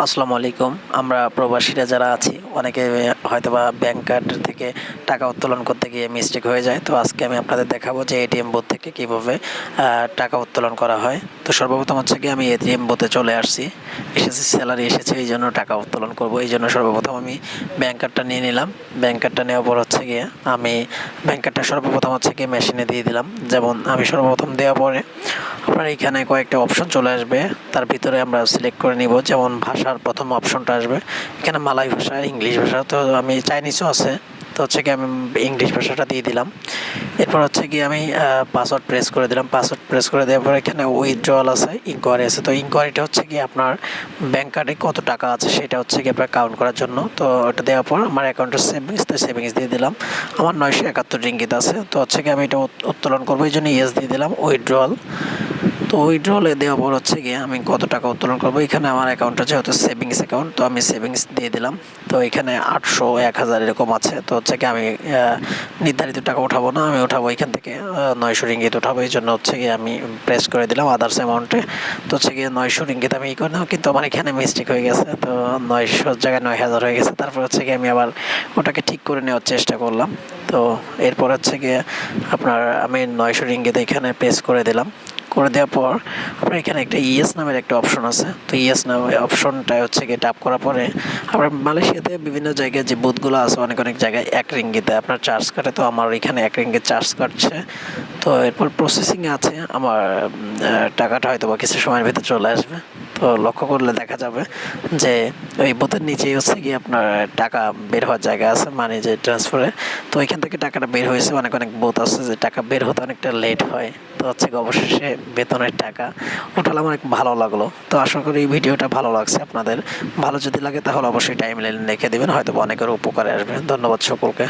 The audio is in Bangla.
আসসালামু আলাইকুম। আমরা প্রবাসীরা যারা আছি, অনেকে হয়তোবা ব্যাংক কার্ড থেকে টাকা উত্তোলন করতে গিয়ে মিস্টেক হয়ে যায়। তো আজকে আমি আপনাদের দেখাবো যে এটিএম বুথ থেকে কীভাবে টাকা উত্তোলন করা হয়। তো সর্বপ্রথম হচ্ছে কি আমি এটিএম বুথে চলে আসছি। এসেছি স্যালারি এসেছে, এই জন্য টাকা উত্তোলন করব। এই জন্য সর্বপ্রথম আমি ব্যাংক কার্ডটা নিয়ে নিলাম। ব্যাংক কার্ডটা নেওয়ার পর হচ্ছে গিয়ে আমি ব্যাংক কার্ডটা সর্বপ্রথম হচ্ছে গিয়ে মেশিনে দিয়ে দিলাম। যেমন আমি সর্বপ্রথম দেওয়ার পরে আপনার এখানে কয়েকটা অপশন চলে আসবে। তার ভিতরে আমরা সিলেক্ট করে নিব। যেমন ভাষার প্রথম অপশনটা আসবে। এখানে মালাই ভাষা, ইংলিশ ভাষা তো আমি চাইনিজও আছে। তো হচ্ছে কি আমি ইংলিশ ভাষাটা দিয়ে দিলাম। এরপর হচ্ছে কি আমি পাসওয়ার্ড প্রেস করে দিলাম। পাসওয়ার্ড প্রেস করে দেওয়ার পর এখানে উইথড্রয়াল আছে ইনকোয়ারি আছে। তো ইনকোয়ারিটা হচ্ছে কি আপনার ব্যাংক কার্ডে কত টাকা আছে সেটা হচ্ছে কি আপনার কাউন্ট করার জন্য। তো ওটা দেওয়ার পর আমার অ্যাকাউন্টের সেভিংস তো সেভিংস দিয়ে দিলাম। আমার নয়শো একাত্তর রিঙ্গিত আছে। তো হচ্ছে কি আমি এটা উত্তোলন করব, এই জন্য ইয়েস দিয়ে দিলাম। উইথড্রয়াল তো উইথড্রলে দেওয়ার পর হচ্ছে গিয়ে আমি কত টাকা উত্তোলন করব? এখানে আমার অ্যাকাউন্টটা যেহেতু সেভিংস অ্যাকাউন্ট তো আমি সেভিংস দিয়ে দিলাম। তো এখানে আটশো এক হাজার এরকম আছে। তো হচ্ছে কি আমি নির্ধারিত টাকা উঠাবো না, আমি উঠাবো এখান থেকে নয়শো রিঙ্গিত উঠাবো। এই জন্য হচ্ছে গিয়ে আমি প্রেস করে দিলাম আদার্স অ্যামাউন্টে তো হচ্ছে গিয়ে নয়শো রিঙ্গিত আমি ই করে দিলাম কিন্তু আমার এখানে মিস্টেক হয়ে গেছে। তো নয়শোর জায়গায় নয় হাজার হয়ে গেছে। তারপর হচ্ছে গিয়ে আমি আবার ওটাকে ঠিক করে নেওয়ার চেষ্টা করলাম। তো এরপর হচ্ছে গিয়ে আপনার আমি নয়শো রিঙ্গিত এখানে প্রেস করে দিলাম। করে দেওয়ার পর আপনার এখানে একটা ইএস নামের একটা অপশন আছে। তো ইএস নামের অপশনটা হচ্ছে গিয়ে টাপ করার পরে আপনার মালয়েশিয়াতে বিভিন্ন জায়গায় যে বুথগুলো আছে, অনেক অনেক জায়গায় এক রিঙ্গিতে। আপনার চার্জ কাটে তো আমার এখানে এক রিঙ্গিত চার্জ কাটছে তো এরপর প্রসেসিংয়ে আছে। আমার টাকাটা হয়তো বা কিছু সময়ের ভিতরে চলে আসবে। তো লক্ষ্য করলে দেখা যাবে যে ওই বুথের নিচেই হচ্ছে গিয়ে আপনার টাকা বের হওয়ার জায়গা আছে মানে যে ট্রান্সফারে তো ওইখান থেকে টাকাটা বের হয়েছে, অনেক অনেক বুথ আছে যে টাকা বের হতে অনেকটা লেট হয়। তো হচ্ছে গিয়ে অবশেষে বেতনের টাকা ওঠালে আমার অনেক ভালো লাগল। তো আশা করি এই ভিডিওটা ভালো লাগছে আপনাদের। ভালো যদি লাগে তাহলে অবশ্যই টাইম লাইন রেখে দেবেন হয়তো অনেকের উপকারে আসবে। ধন্যবাদ সকলকে।